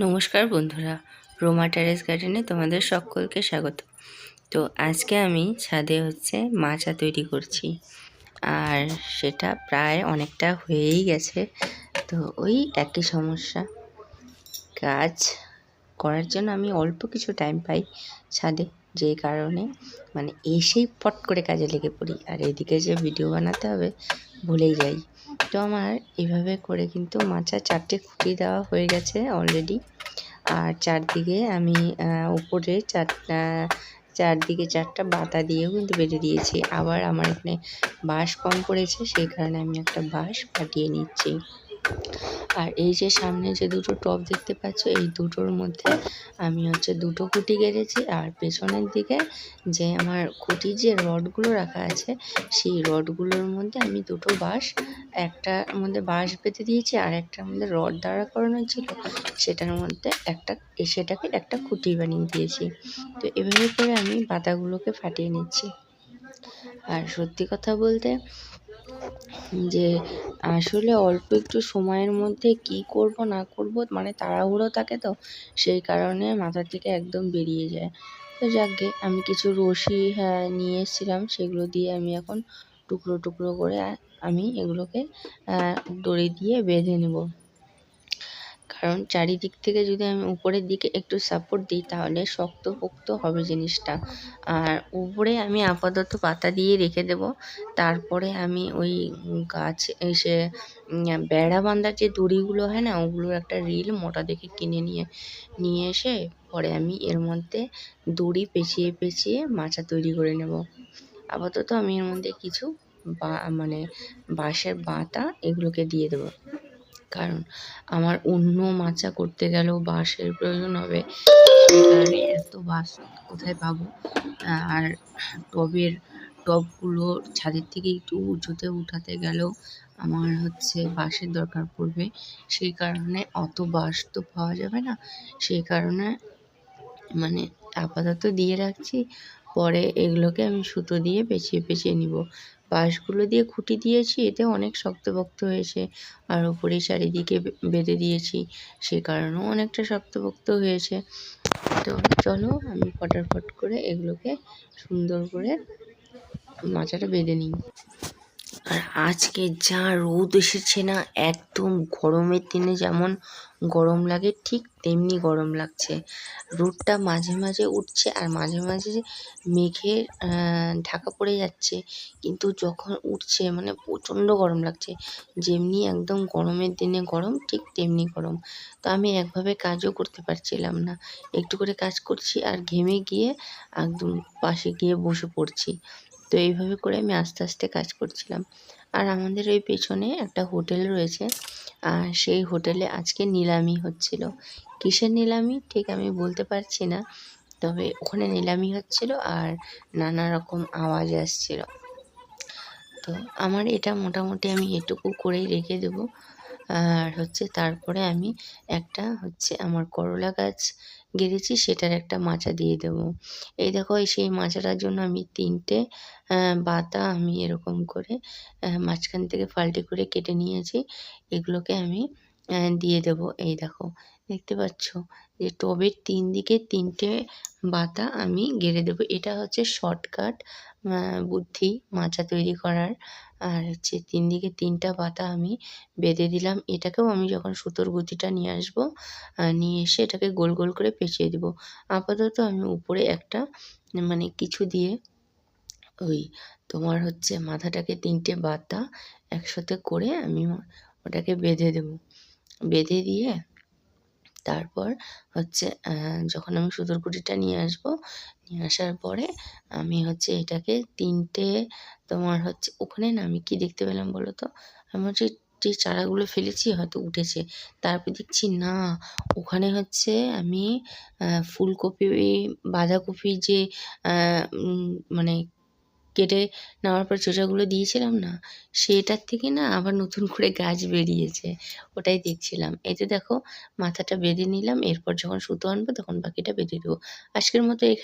নমস্কার বন্ধুরা, রোমা টেরেস গার্ডেনে তোমাদের সকলকে স্বাগত। তো আজকে আমি ছাদে হচ্ছে মাচা তৈরি করছি, আর সেটা প্রায় অনেকটা হয়েই গেছে। তো ওই একই সমস্যা, কাজ করার জন্য আমি অল্প কিছু টাইম পাই ছাদে, যে কারণে মানে এসেই পট করে কাজে লেগে পড়ি। আর এদিকে যে ভিডিও বানাতে হবে, ভুলেই যাই। তো আমার এভাবে করে কিন্তু মাচা চারটে খুঁটি দেওয়া হয়ে গেছে অলরেডি আর চারদিকে আমি উপরে চার চারদিকে চারটা বাতা দিয়েও কিন্তু বেঁধে দিয়েছি। আবার আমার এখানে বাঁশ কম পড়েছে, সেই কারণে আমি একটা বাঁশ কাটিয়ে নিচ্ছি। আর এই যে সামনে যে দুটো টব দেখতে পাচ্ছ, এই দুটোর মধ্যে আমি হচ্ছে দুটো খুঁটি গেড়েছি আর পেছনের দিকে যে আমার খুঁটির যে রডগুলো রাখা আছে, সেই রডগুলোর মধ্যে আমি দুটো বাঁশ, একটার মধ্যে বাঁশ বেঁধে দিয়েছি আর একটার মধ্যে রড দ্বারা করানো ছিল। সেটার মধ্যে একটা সেটাকে একটা খুঁটি বানিয়ে দিয়েছি। তো এভাবে করে আমি পাতাগুলোকে ফাটিয়ে নিচ্ছি। আর সত্যি কথা বলতে যে আসলে অল্প একটু সময়ের মধ্যে কি করব, না করব মানে তাড়াহুড়ো থাকে তো, সেই কারণে মাথা থেকে একদম বেরিয়ে যায়। তো যাকগে, আমি কিছু রশি হ্যাঁ নিয়ে এসেছিলাম, সেগুলো দিয়ে আমি এখন টুকরো টুকরো করে আমি এগুলোকে দড়ি দিয়ে বেঁধে নেব। কারণ চারিদিক থেকে যদি আমি উপরের দিকে একটু সাপোর্ট দিই, তাহলে শক্ত পোক্ত হবে জিনিসটা। আর উপরে আমি আপাতত পাতা দিয়ে রেখে দেব। তারপরে আমি ওই গাছ এসে বেড়া বাঁধার যে দড়িগুলো হয় না ওগুলোর একটা রিল মোটা দেখে কিনে নিয়ে নিয়ে এসে পরে আমি এর মধ্যে দড়ি পেঁচিয়ে পেঁচিয়ে মাচা তৈরি করে নেব। আপাতত আমি এর মধ্যে কিছু বা মানে বাঁশের বাতা এগুলোকে দিয়ে দেবো। কারণ আমার অন্য মাচা করতে গেলেও বাঁশের প্রয়োজন হবে। সেই এত বাঁশ, কোথায় পাবো? আর টবের টবগুলো ছাদের থেকে একটু উঁচুতে উঠাতে গেলেও আমার হচ্ছে বাঁশের দরকার পড়বে। সেই কারণে অত বাঁশ তো পাওয়া যাবে না। সেই কারণে মানে আপাতত দিয়ে রাখছি। পরে এগুলোকে আমি সুতো দিয়ে পেঁচিয়ে পেঁচিয়ে নিব। বাঁশগুলো দিয়ে খুঁটি দিয়েছি, এতে অনেক শক্ত শক্তপোক্ত হয়েছে। আর ওপরে চারিদিকে বেঁধে দিয়েছি, সে কারণেও অনেকটা শক্ত শক্তপোক্ত হয়েছে। তো চলো আমি ফটাফট করে এগুলোকে সুন্দর করে মাচাটা বেঁধে নিই। আর আজকে যা রোদ এসেছে না, একদম গরমের দিনে যেমন গরম লাগে, ঠিক তেমনি গরম লাগছে। রোদটা মাঝে মাঝে উঠছে আর মাঝে মাঝে মেঘে ঢাকা পড়ে যাচ্ছে, কিন্তু যখন উঠছে মানে প্রচণ্ড গরম লাগছে। যেমনি একদম গরমের দিনে গরম, ঠিক তেমনি গরম। তো আমি একভাবে কাজও করতে পারছিলাম না। একটু করে কাজ করছি আর ঘেমে গিয়ে একদম পাশে গিয়ে বসে পড়ছি। তো এইভাবে করে আমি আস্তে আস্তে কাজ করছিলাম। আর আমাদের ওই পেছনে একটা হোটেল রয়েছে। আর সেই হোটেলে আজকে নিলামি হচ্ছিল। কিসের নিলামি? ঠিক আমি বলতে পারছি না। তবে ওখানে নিলামি হচ্ছিল আর নানা রকম আওয়াজ আসছিল। তো আমার এটা মোটামুটি আমি এটুকু করেই রেখে দেবো। আর হচ্ছে তারপরে আমি একটা হচ্ছে আমার করলা গাছ গেড়েছি, সেটার একটা মাচা দিয়ে দেব। এই দেখো সেই মাচাটার জন্য আমি তিনটে বাতা আমি এরকম করে মাঝখান থেকে ফাল্টি করে কেটে নিয়েছি। এগুলোকে আমি দিয়ে দেব। এই দেখো দেখতে পাচ্ছ যে টবের তিন দিকে তিনটে বাতা আমি গেড়ে দেবো। এটা হচ্ছে শর্টকাট বুদ্ধি, মাচা তৈরি করার। আর হচ্ছে তিন দিকে তিনটা পাতা আমি বেঁধে দিলাম। এটাকেও আমি যখন সুতোর গুতিটা নিয়ে আসব নিয়ে এসে এটাকে গোল গোল করে পেঁচিয়ে দেবো। আপাতত আমি উপরে একটা মানে কিছু দিয়ে ওই তোমার হচ্ছে মাথাটাকে তিনটে বাতা একসাথে করে আমি ওটাকে বেঁধে দেবো। বেঁধে দিয়ে তারপর হচ্ছে যখন আমি সুতোর কুটিটা নিয়ে আসব, নিয়ে আসার পরে আমি হচ্ছে এটাকে তিনটে তোমার হচ্ছে, ওখানে না আমি কি দেখতে পেলাম বলো তো আমি হচ্ছে যে চারাগুলো ফেলেছি, হয়তো উঠেছে। তারপর দেখছি না, ওখানে হচ্ছে আমি ফুলকপি, বাঁধাকপি যে মানে কেটে নেওয়ার পর চোচাগুলো দিয়েছিলাম না, সেটার থেকে না আবার নতুন করে গাছ বেরিয়েছে, ওটাই দেখছিলাম। এতে দেখো, মাথাটা বেঁধে নিলাম, এরপর যখন সুতো আনব তখন বাকিটা বেঁধে দেবো। আজকের মতো এখানে